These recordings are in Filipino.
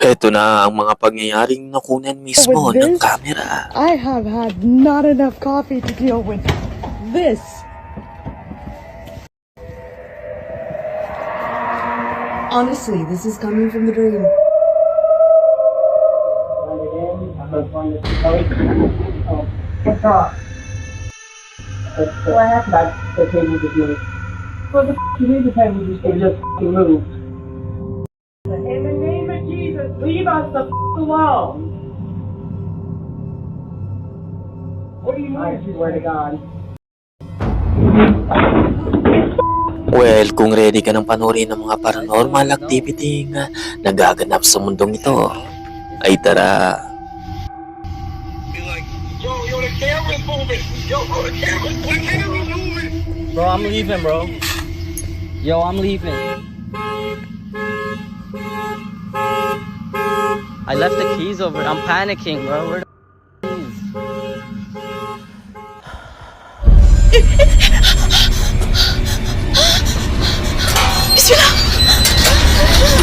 Heto na ang mga pangyayaring nakunan mismo With ng this? kamera. I have had not enough coffee to deal with this. Honestly, this is coming from the dream. What's up? What happened? That the table just moved. Well, the f- you need the table just it alone. What do you mean? I swear to God. Well, kung ready ka ng panoorin ng mga paranormal activity nga nagaganap sa mundong ito, ay tara. Yo, yo, the camera's moving. Yo, bro, the camera's, the camera's moving. Bro, I'm leaving, bro. Yo, I'm leaving. I left the keys over. I'm panicking, bro. Where the keys?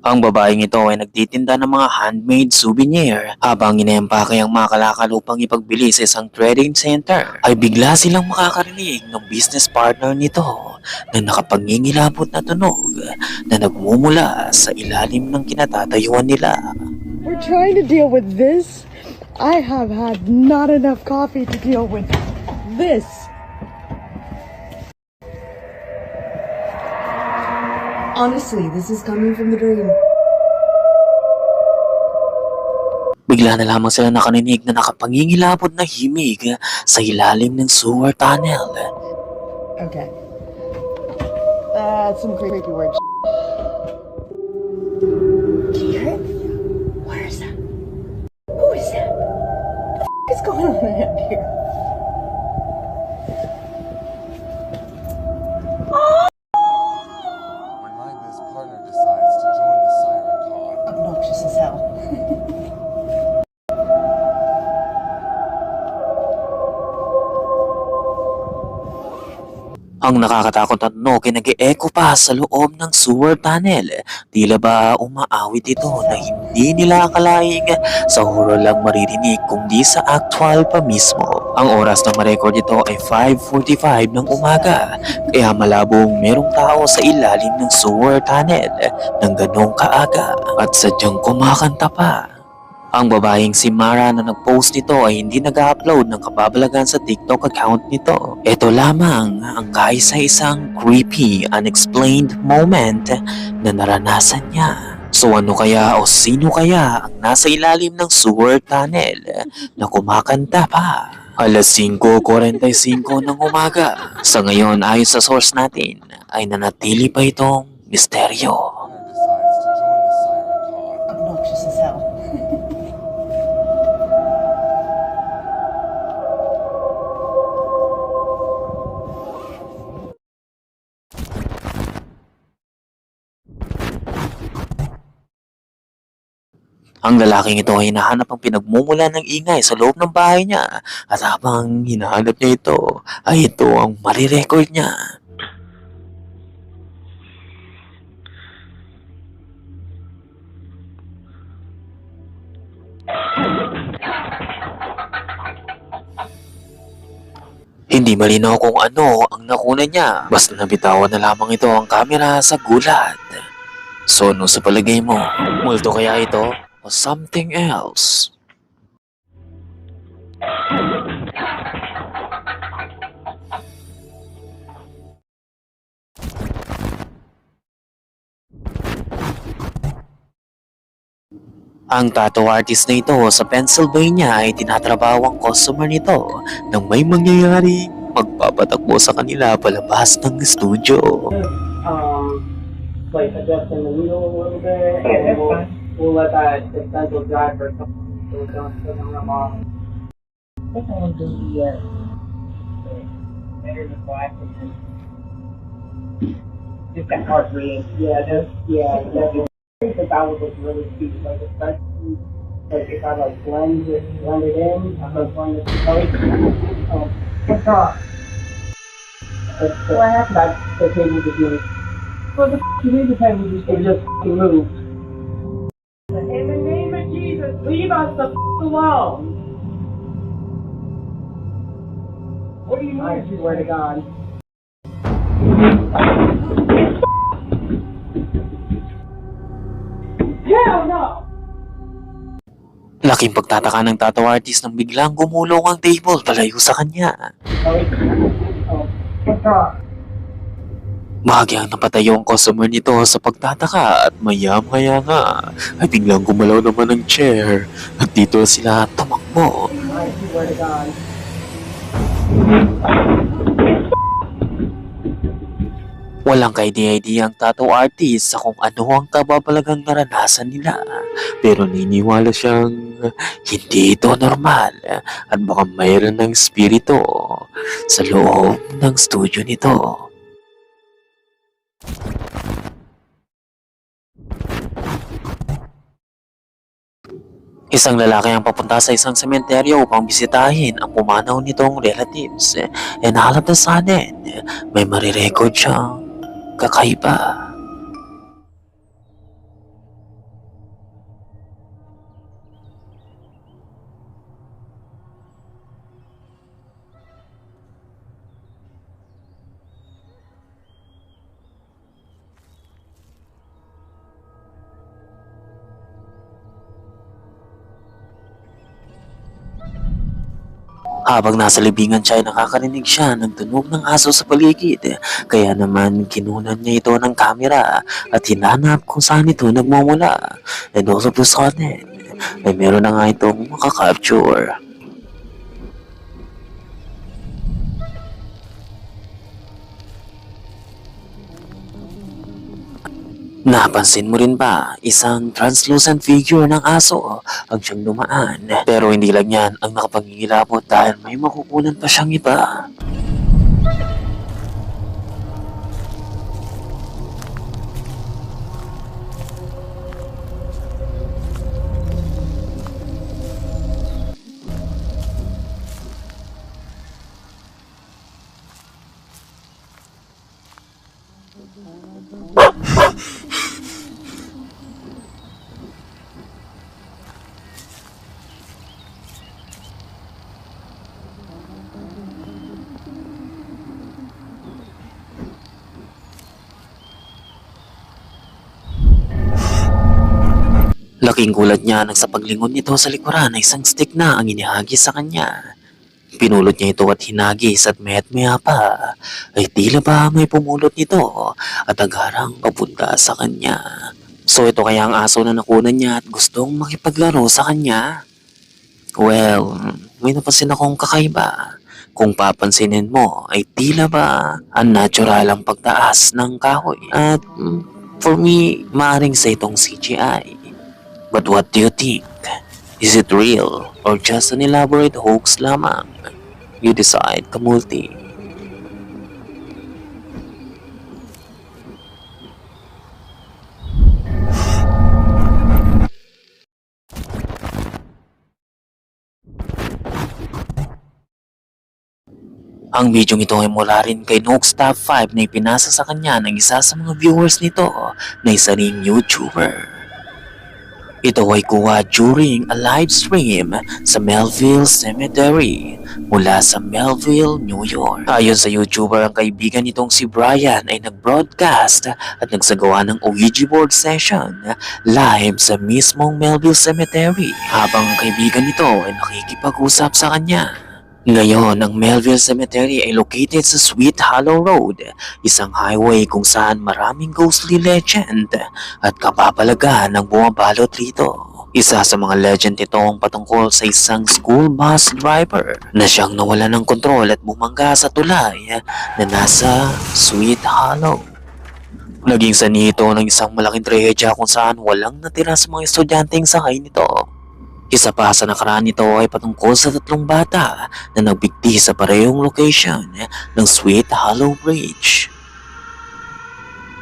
Ang babaeng ito ay nagtitinda ng mga handmade souvenir habang inempake ang mga kalakal upang ipagbili sa isang trading center ay bigla silang makakarinig ng business partner nito na nakapangingilabot na tunog na nagmumula sa ilalim ng kinatatayuan nila. We're trying to deal with this. I have had not enough coffee to deal with this. Honestly, this is coming from the dream. Bigla na lamang sila nakaninig na nakapangingilabot na himig sa ilalim ng sewer tunnel. Okay. That's some creepy word. Ang nakakatakot na tunog ay nag-echo pa sa loob ng sewer tunnel. Tila ba umaawit ito na hindi nila akalaing sa horror lang maririnig kundi sa actual pa mismo. Ang oras na ma-record ito ay 5.45 ng umaga kaya malabong merong tao sa ilalim ng sewer tunnel ng ganong kaaga at sadyang kumakanta pa. Ang babaeng si Mara na nag-post nito ay hindi nag-upload ng kababalagan sa TikTok account nito. Ito lamang ang kaisa-isang creepy, unexplained moment na naranasan niya. So ano kaya o sino kaya ang nasa ilalim ng sewer tunnel na kumakanta pa? Alas 5.45 ng umaga. Sa ngayon ayon sa source natin ay nanatili pa itong misteryo. Obnoxious as hell. Ang lalaking ito ay hinahanap ang pinagmumula ng ingay sa loob ng bahay niya at habang hinahanap niya ito ay ito ang marirecord niya. Hindi malinaw kung ano ang nakuna niya. Basta nabitawan na lamang ito ang kamera sa gulat. So ano sa palagay mo? Multo kaya ito? O something else? Ang tattoo artist na ito sa Pennsylvania ay tinatrabaho ang customer nito nang may mangyayari magpapatakbo sa kanila palabas ng studio. Um, like adjusting the wheel a little bit. and we'll, we'll let that essential drive for a couple so it don't doesn't rub off. I think I want to do the uh, better than black and then just that heart rate. Yeah, that's yeah, definitely. I think that that would look really cute, like especially like if I like blend it, blend it in, I like blend it like, oh, what's the, What happened? That's the table just moved. What the f*** you mean the table just, it just f***ing moved? Leave us the f*** alone! What do you mean? I swear to God. Hell no! Laking pagtataka ng tattoo artist nang biglang gumulong ang table palayo sa kanya. Oh, oh, what's wrong? Bahagyang napatayo ang customer nito sa pagtataka at maya-maya nga ay biglang gumalaw naman ang chair at dito sila tumakbo. Walang kaide-idea ang tattoo artist sa kung ano ang kababalagang naranasan nila. Pero niniwala siyang hindi ito normal at baka mayroon ng spirito sa loob ng studio nito. Isang lalaki ang papunta sa isang sementeryo upang bisitahin ang pumanaw nitong relatives. And all of a sudden, may marirecord siyang kakaiba. Habang nasa libingan siya ay nakakarinig siya ng tunog ng aso sa paligid. Kaya naman kinunan niya ito ng kamera at hinanap kung saan ito nagmumula. And all of a sudden, ay meron na nga itong makakapture. Napansin mo rin ba, isang translucent figure ng aso ang siyang dumaan. Pero hindi lang yan ang nakapangingilabot dahil may makukunan pa siyang iba. Laking gulat niya nang sa paglingon nito sa likuran ay isang stick na ang inihagis sa kanya. Pinulot niya ito at hinagis at mayat maya pa ay tila ba may pumulot nito at agarang papunta sa kanya. So ito kaya ang aso na nakunan niya at gustong makipaglaro sa kanya? Well, may napansin akong kakaiba. Kung papansinin mo ay tila ba unnatural ang pagtaas ng kahoy. At mm, for me, maaring sa itong CGI. But what do you think? Is it real or just an elaborate hoax lamang? You decide, Kamulti. Ang video ito ay mula rin kay Nooks Top 5 na ipinasa sa kanya ng isa sa mga viewers nito na isa ring YouTuber. Ito ay kuha during a live stream sa Melville Cemetery mula sa Melville, New York. Ayon sa YouTuber, ang kaibigan nitong si Brian ay nag-broadcast at nagsagawa ng Ouija board session live sa mismong Melville Cemetery habang ang kaibigan nito ay nakikipag-usap sa kanya. Ngayon, ang Melville Cemetery ay located sa Sweet Hollow Road, isang highway kung saan maraming ghostly legend at kapapalagan ng bumabalot rito. Isa sa mga legend nito ang patungkol sa isang school bus driver na siyang nawala ng kontrol at bumangga sa tulay na nasa Sweet Hollow. Naging sani ito ng isang malaking trahedya kung saan walang natira sa mga estudyanteng sakay nito. Isa pa sa nakaraan nito ay patungkol sa tatlong bata na nagbigti sa parehong location ng Sweet Hollow Bridge.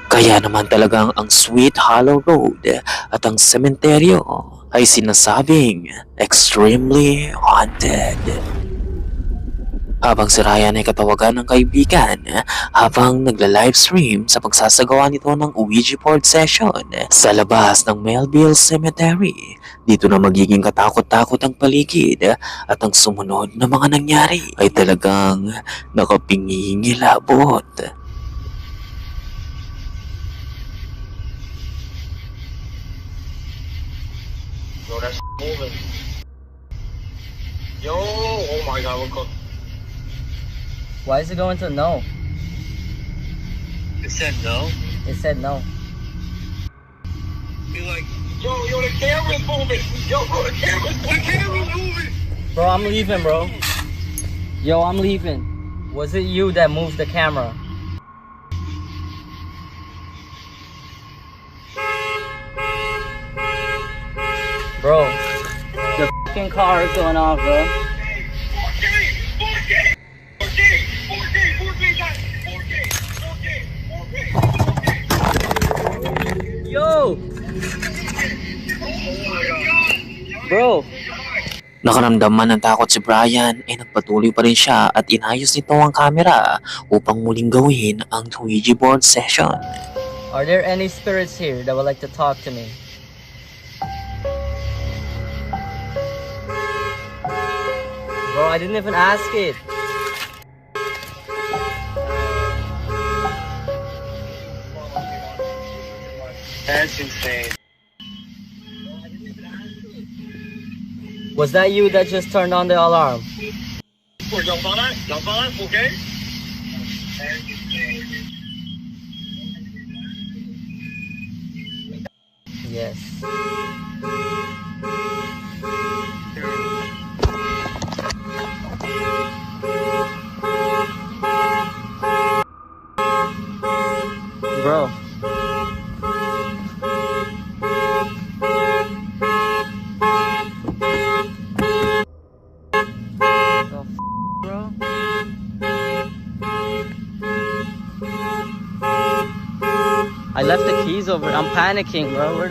Kaya naman talagang ang Sweet Hollow Road at ang sementeryo ay sinasabing extremely haunted. Habang si Ryan ay katawagan ng kaibigan habang nagla-livestream sa pagsasagawa nito ng Ouija board session sa labas ng Melville Cemetery. Dito na magiging katakot-takot ang paligid at ang sumunod na mga nangyari ay talagang nakapingingilabot. Yo, that's moving. Yo, oh my god, look up. Why is it going to no? It said no. It said no. Be like, yo, yo, the camera's moving. Yo, the camera's, the camera's moving. Bro, I'm leaving, bro. Yo, I'm leaving. Was it you that moved the camera? Bro, the fucking car is going off, bro. Yo, bro. Nakaramdam man ng takot si Brian ay nagpatuloy pa rin siya at inayos nito ang camera upang muling gawin ang Ouija board session. Are there any spirits here that would like to talk to me? Bro, I didn't even ask it. That's insane. Was that you that just turned on the alarm? Or jump on that, jump on okay? Yes. Bro. Keys over. I'm panicking, bro. Where?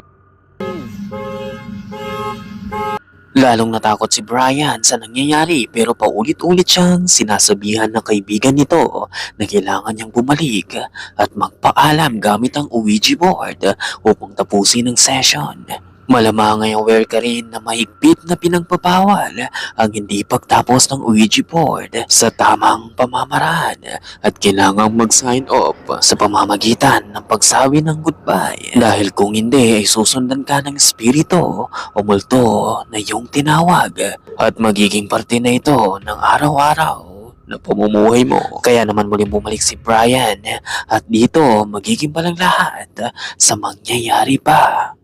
Lalong natakot si Brian sa nangyayari pero paulit-ulit siyang sinasabihan ng kaibigan nito na kailangan niyang bumalik at magpaalam gamit ang Ouija board upang tapusin ang session. Malamang ay aware ka rin na mahigpit na pinagpapawal ang hindi pagtapos ng Ouija board sa tamang pamamaraan at kailangang mag-sign off sa pamamagitan ng pagsabi ng goodbye dahil kung hindi ay susundan ka ng espiritu o multo na iyong tinawag at magiging parte na ito ng araw-araw na pamumuhay mo. Kaya naman muling bumalik si Brian at dito magiging palang lahat sa mangyayari pa.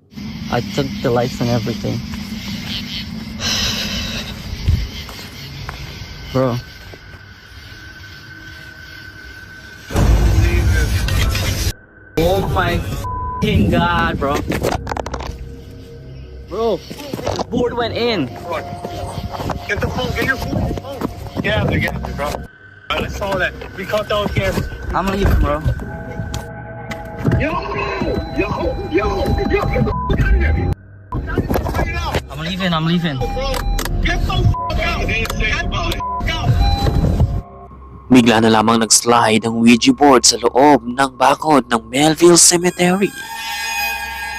I took the lights and everything. Bro. Oh my god, bro. Bro, the board went in. Get the phone, get your phone. Get out there, get out there, bro. I saw that. We caught that on camera. I'm leaving, bro. I'm leaving, I'm leaving. Bigla na lamang nag-slide ang Ouija board sa loob ng bakod ng Melville Cemetery.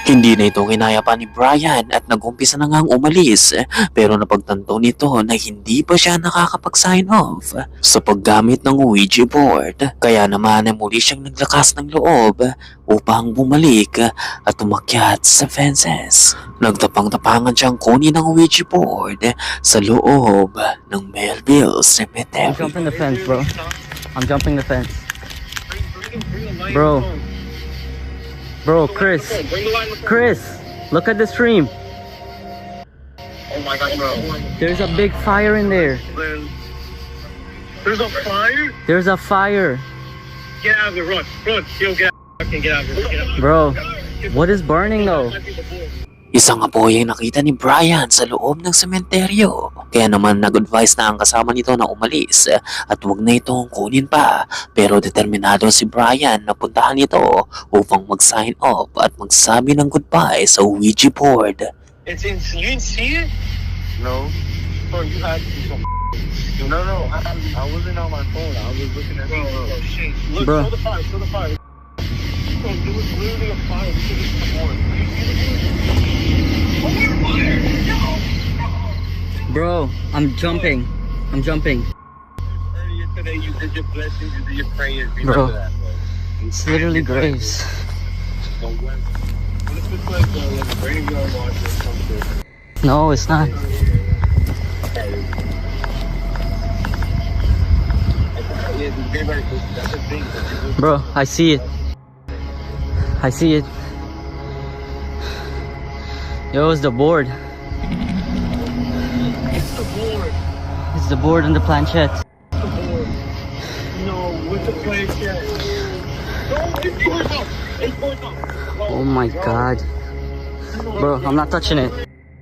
Hindi na ito kinaya pa ni Brian at nag-umpisa na ngang umalis pero napagtanto nito na hindi pa siya nakakapag-sign off sa paggamit ng Ouija board. Kaya naman ay muli siyang naglakas ng loob upang bumalik at umakyat sa fences. Nagtapang-tapangan siyang kunin ang Ouija board sa loob ng Melville I'm Cemetery. jumping the fence, bro. I'm jumping the fence. Bro. Bro, Chris. Bring the light on. Chris, look at the stream. Oh my god, bro. There's a big fire in there. There's a fire? There's a fire. Get out of there, run, run. Yo, get out. Get out of here. Bro, what is burning though? Isang apoy ang nakita ni Brian sa loob ng sementeryo. Kaya naman nag-advise na ang kasama nito na umalis at huwag na itong kunin pa. Pero determinado si Brian na puntahan ito upang mag-sign off at magsabi ng goodbye sa Ouija board. It's in. You didn't see it? No. Bro, you had to be so. No, no, I, I wasn't on my phone. I was looking at Bro, the oh, shit. Look, Bro. show the fire. Show the fire. Bro, there was literally a fire. Look at this board. Oh, fire! No! Bro, I'm jumping. I'm jumping. Earlier today, you did your blessings, you did your prayers. Remember Bro. that, bro. It's literally graves. Don't go. This is like uh, like a graveyard watch or something. No, it's not. Yeah, the graveyard, that's the thing. that you Bro, I see it. I see it. Yo, it's the board. It's the board. It's the board and the planchette. The board. No, with the planchette. No, it's going up. It's going up. Oh my god. Bro, I'm not touching it.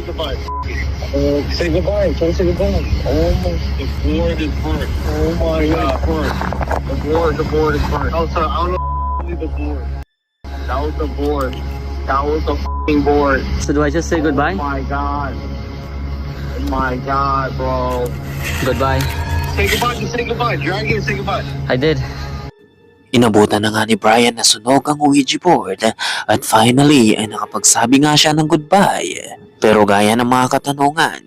Goodbye. Oh, say goodbye. Try to say goodbye. Oh, my. the board is burnt. Oh my god. Burnt. The board, the board is burnt. Oh, sorry. I don't know. The board. That was the board. That was the fucking board. So do I just say Oh goodbye? my god. Oh my god, bro. Goodbye. Say goodbye. Just say goodbye. Drag it. Say goodbye. I did. Inabutan na nga ni Brian na sunog ang Ouija board at finally ay nakapagsabi nga siya ng goodbye. Pero gaya ng mga katanungan,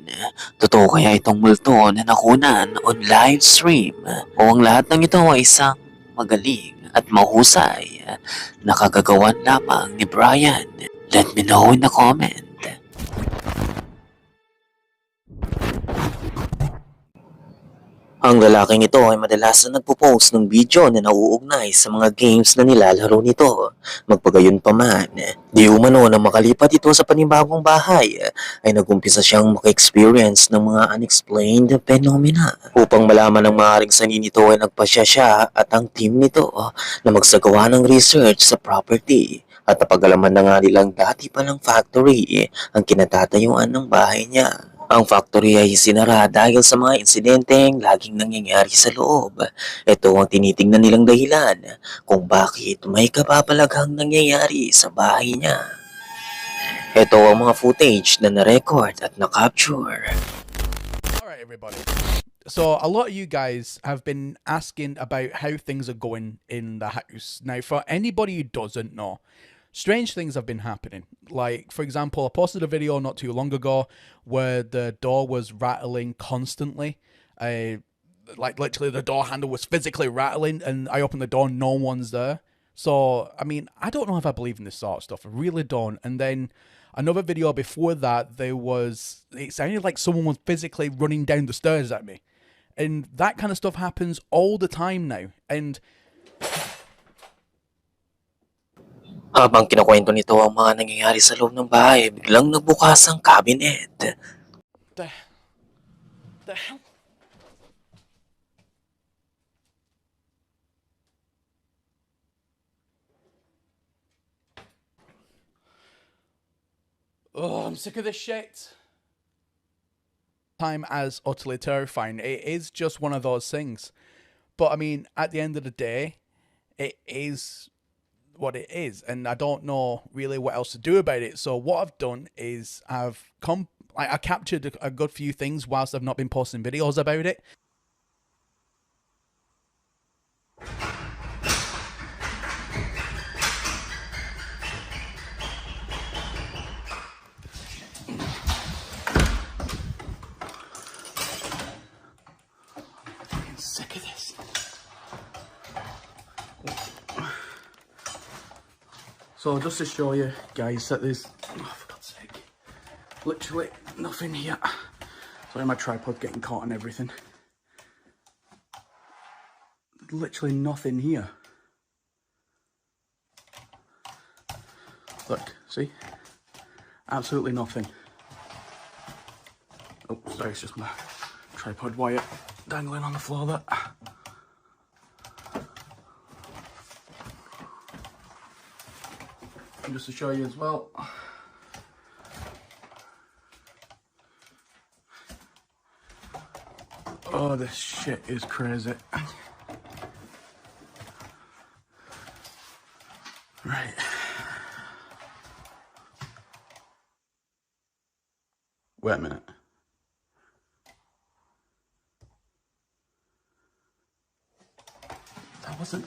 totoo kaya itong multo na nakunan on live stream o ang lahat ng ito ay isang magaling at mahusay na kagagawan lamang ni Brian? Let me know in the comment. Ang lalaking ito ay madalas na nagpo-post ng video na nauugnay sa mga games na nilalaro nito. Magpagayon pa man, di umano na makalipat ito sa panibagong bahay ay nagumpisa siyang maka-experience ng mga unexplained phenomena. Upang malaman ng maaaring sanin nito ay nagpasya siya at ang team nito na magsagawa ng research sa property at napagalaman na nga nilang dati palang factory ang kinatatayuan ng bahay niya. Ang factory ay sinara dahil sa mga insidenteng laging nangyayari sa loob. Ito ang tinitingnan nilang dahilan kung bakit may kapapalaghang nangyayari sa bahay niya. Ito ang mga footage na na-record at na-capture. All right, everybody. So a lot of you guys have been asking about how things are going in the house. Now, for anybody who doesn't know, strange things have been happening. Like, for example, I posted a video not too long ago where the door was rattling constantly. Uh, like literally the door handle was physically rattling and I opened the door, no one's there. So, I mean, I don't know if I believe in this sort of stuff. I really don't. And then another video before that, there was, it sounded like someone was physically running down the stairs at me. And that kind of stuff happens all the time now. And Habang kinukwento nito ang mga nangyayari sa loob ng bahay, biglang nagbukas ang cabinet. the, the hell? Oh, I'm sick of this shit. Time as utterly terrifying. It is just one of those things. But I mean, at the end of the day, it is what it is, and I don't know really what else to do about it. So what I've done is I've come, I, I captured a, a good few things whilst I've not been posting videos about it. So just to show you guys that there's, oh, for God's sake, literally nothing here. Sorry, my tripod getting caught and everything. Literally nothing here. Look, see? Absolutely nothing. Oh, sorry, it's just my tripod wire dangling on the floor there. just to show you as well. Oh, this shit is crazy. Right. Wait a minute. That wasn't...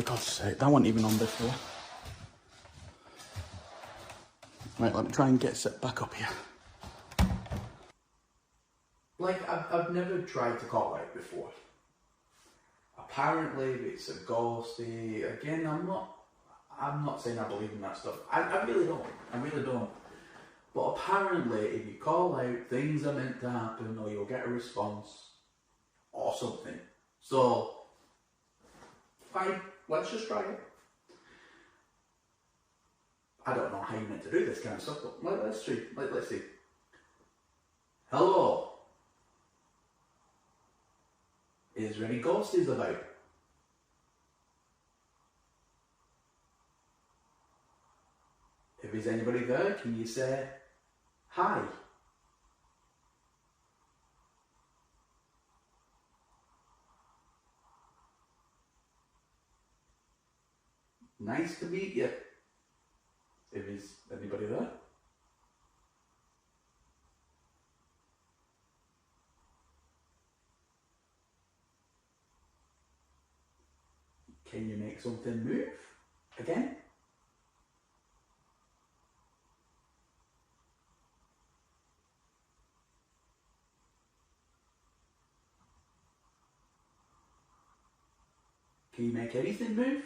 for God's sake, that wasn't even on before. Right, let me try and get set back up here. Like, I've, I've never tried to call out before. Apparently, it's a ghosty. Again, I'm not. I'm not saying I believe in that stuff. I, I really don't. I really don't. But apparently, if you call out, things are meant to happen, or you'll get a response, or something. So, fine. Let's just try it. I don't know how you meant to do this kind of stuff, but let, let's see. Let, let's see. Hello. Is there any ghosties about? If there's anybody there, can you say hi? Nice to meet you. If there's anybody there. Can you make something move again? Can you make anything move?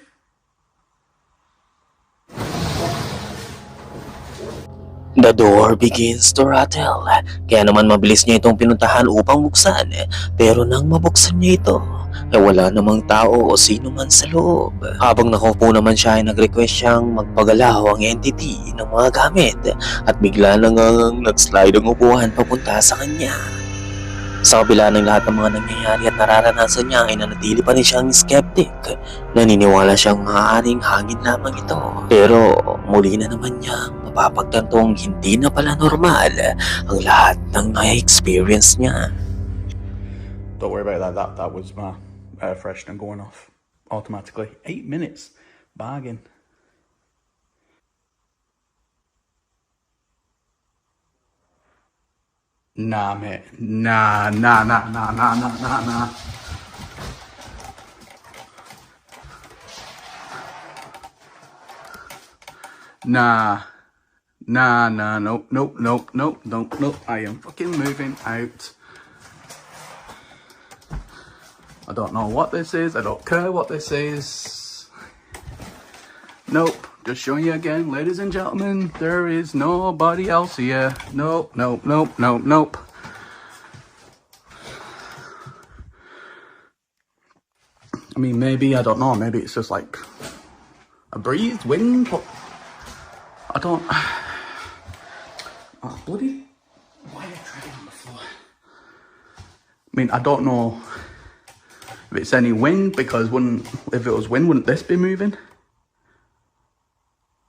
The door begins to rattle. Kaya naman mabilis niya itong pinuntahan upang buksan. Pero nang mabuksan niya ito, ay wala namang tao o sino man sa loob. Habang nakaupo naman siya ay nag-request siyang magpagalaw ang entity ng mga gamit at bigla nang ang nag-slide ang upuan papunta sa kanya. Sa kabila ng lahat ng mga nangyayari at nararanasan niya ay nanatili pa rin siyang skeptic. Naniniwala siyang maaaring hangin lamang ito. Pero muli na naman niyang mapapagtantong hindi na pala normal ang lahat ng na-experience niya. Don't worry about that. That that was my air freshener going off automatically. Eight minutes, bargain. Nah, mate. Nah, nah, nah, nah, nah, nah, nah, nah. Nah. Nah, nah, nope, nope, nope, nope, nope, nope. I am fucking moving out. I don't know what this is. I don't care what this is. Nope. Just showing you again, ladies and gentlemen, there is nobody else here. Nope, nope, nope, nope, nope. I mean, maybe, I don't know, maybe it's just like a breeze, wind, but I don't. Oh, bloody. Why are you treading on the floor? I mean, I don't know if it's any wind because wouldn't if it was wind wouldn't this be moving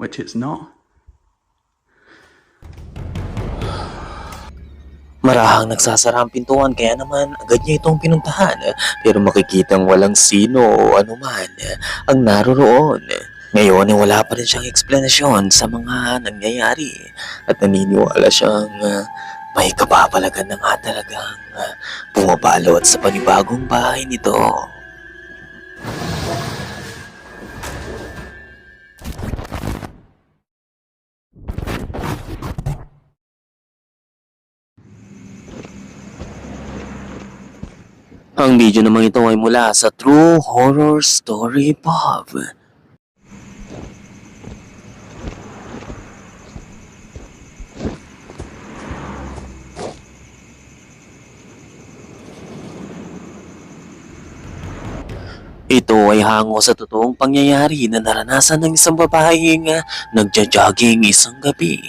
which it's not Marahang nagsasara ang pintuan kaya naman agad niya itong pinuntahan eh. pero makikitang walang sino o anuman eh, ang naroroon. Eh. Ngayon ay wala pa rin siyang eksplanasyon sa mga nangyayari at naniniwala siyang ah, may kababalagan na nga talagang bumabalot sa panibagong bahay nito. Ang video namang ito ay mula sa True Horror Story Bob. Ito ay hango sa totoong pangyayari na naranasan ng isang babaeng nagja-jogging isang gabi.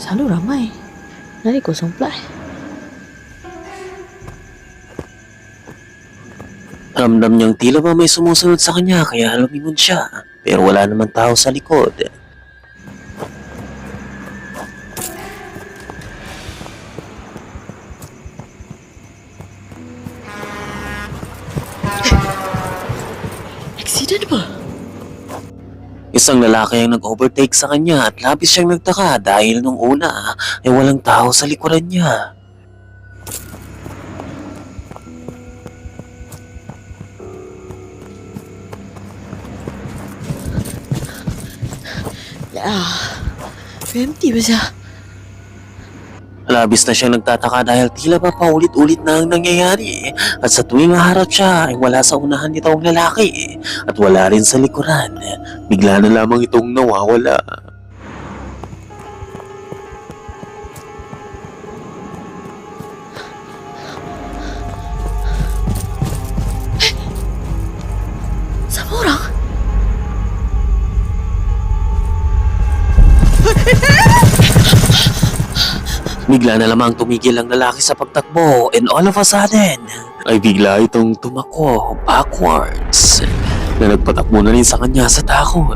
Selalu ramai. Nanti kosong pula eh. Ramdam niyang tila ba may sumusunod sa kanya kaya lumingon siya. Pero wala namang tao sa likod. Accident apa? Isang lalaki ang nag-overtake sa kanya at labis siyang nagtaka dahil nung una ay walang tao sa likuran niya. Ah, empty ba siya? Labis na siyang nagtataka dahil tila ba paulit-ulit na ang nangyayari at sa tuwing haharap siya ay wala sa unahan nitong lalaki at wala rin sa likuran. Bigla na lamang itong nawawala. Bigla na lamang tumigil ang lalaki sa pagtakbo and all of a sudden ay bigla itong tumako backwards na nagpatakbo na rin sa kanya sa takot.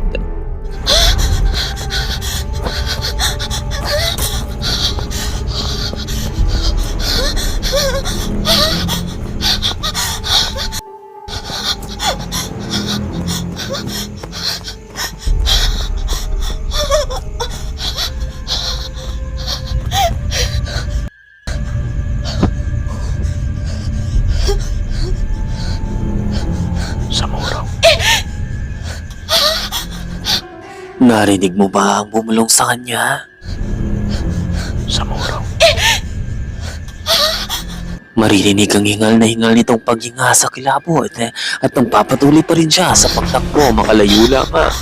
Narinig mo ba ang bumulong sa kanya? Sa muro. Maririnig ang hingal na hingal nitong paghinga sa kilabot eh, at nang papatuloy pa rin siya sa pagtakbo makalayo lamang.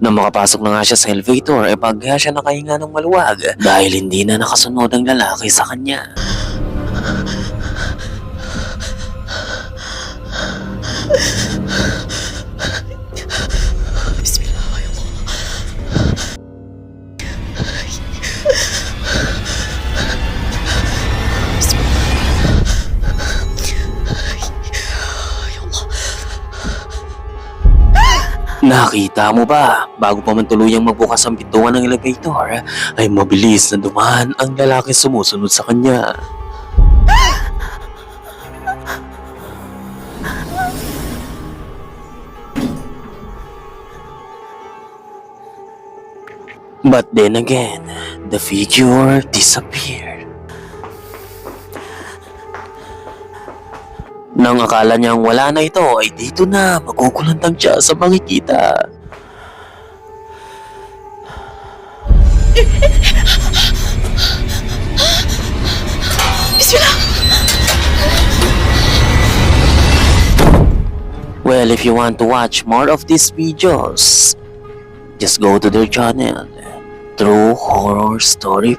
Nang makapasok na nga siya sa elevator, e pagkaya siya nakahinga ng maluwag dahil hindi na nakasunod ang lalaki sa kanya. Nakita mo ba, bago pa man tuluyang magbukas ang pintuan ng elevator, ay mabilis na dumaan ang lalaki sumusunod sa kanya. But then again, the figure disappeared. Nang akala niyang wala na ito ay dito na magkukulantang siya sa makikita. Well, if you want to watch more of these videos, just go to their channel, True Horror Story